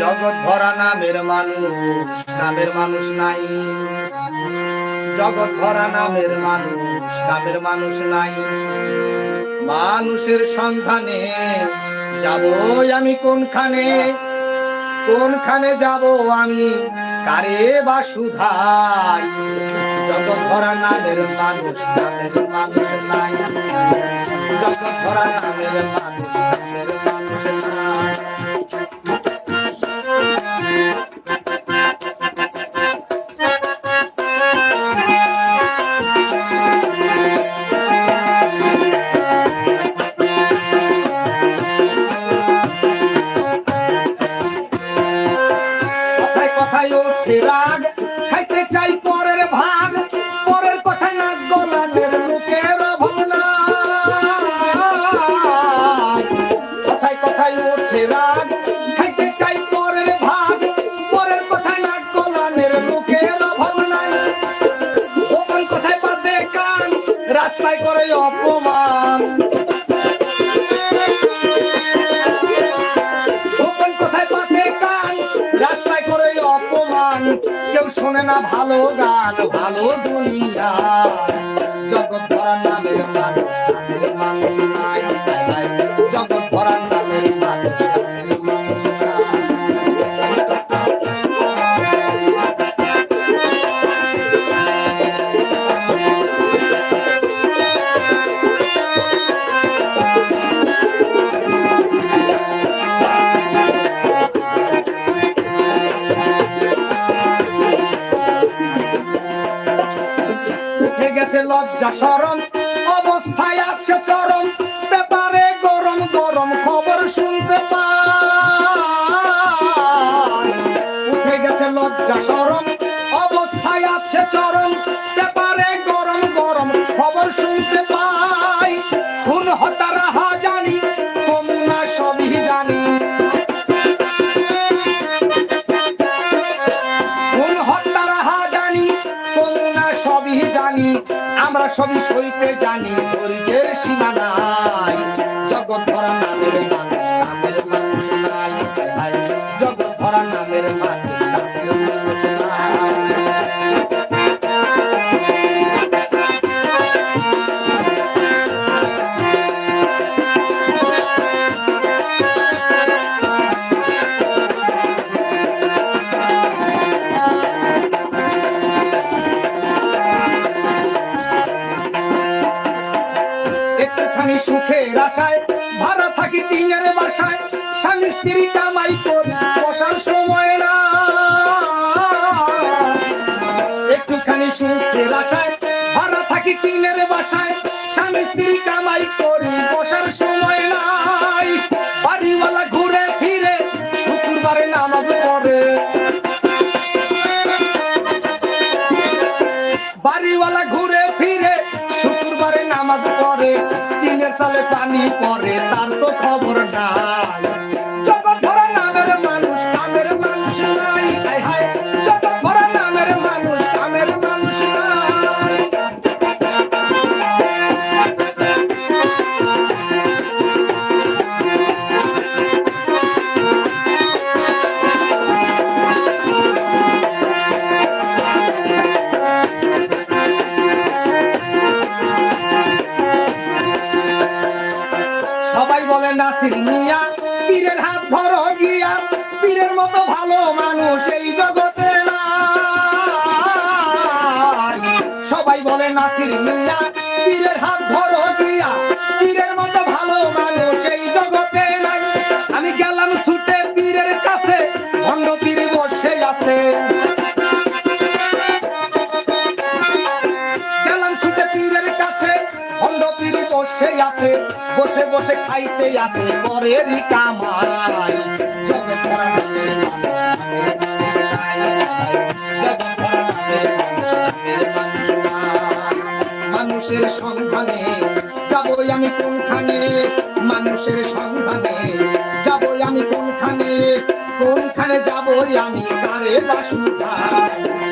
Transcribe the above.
জগৎ ভরা নামের মানুষ নামের মানুষ নাই। জগৎ ভরা নামের মানুষ নামের মানুষ নাই। মানুষের সন্ধানে যাব আমি কোনখানে? কোনখানে যাব আমি? কারে বা সুধাই? জগৎ ভরা নামের মানুষ নামের মানুষ নাই। জগৎ ভরা নামের মানুষ নামের মানুষ নাই। রাগ খাইতে চাই পরের ভাগ। পরের কথায় না গলানের মুখের কথায় কথায় ওঠে রাগ। চাই পরের ভাগ। পরের কান। রাস্তায় করে অপমান। শোনে না ভালো গান ভালো দুনিয়া। জগৎ ভরার নামের মানুষ জগৎ লজ্জা সরম অবস্থায় আছে চরম, ব্যাপারে গরম গরম খবর শুনতে পা উঠে গেছে লজ্জা, সরম সবই সইতে জানি ধৈর্যের সীমা নাই। জগৎ ভরা নামের মানুষ একটুখানি সুখের আশায়, ভাড়া থাকি টিনের বাসায়, স্বামী স্ত্রী কামাই করি, বসার সময় না। একটুখানি সুখের আশায়, ভাড়া থাকি টিনের বাসায়, স্বামী স্ত্রী সালে পানি পরে তার তো খবর নাই মতো ভালো মানুষ এই জগতে সবাই বলে নাসির মিয়া, পীরের হাত ধরো গিয়া পীরের মতো ভালো মানুষ এই জগতে নাই। আমি গেলাম ছুটে পীরের কাছে, ভণ্ড পীর বসে আছে। বসে আছে। বসে বসে খাইতে আছে পরেরই কামাই মানুষের সন্ধানে যাব আমি কোনখানে? মানুষের সন্ধানে যাব আমি কোনখানে? কোনখানে যাব আমি? কারে বাসুধাই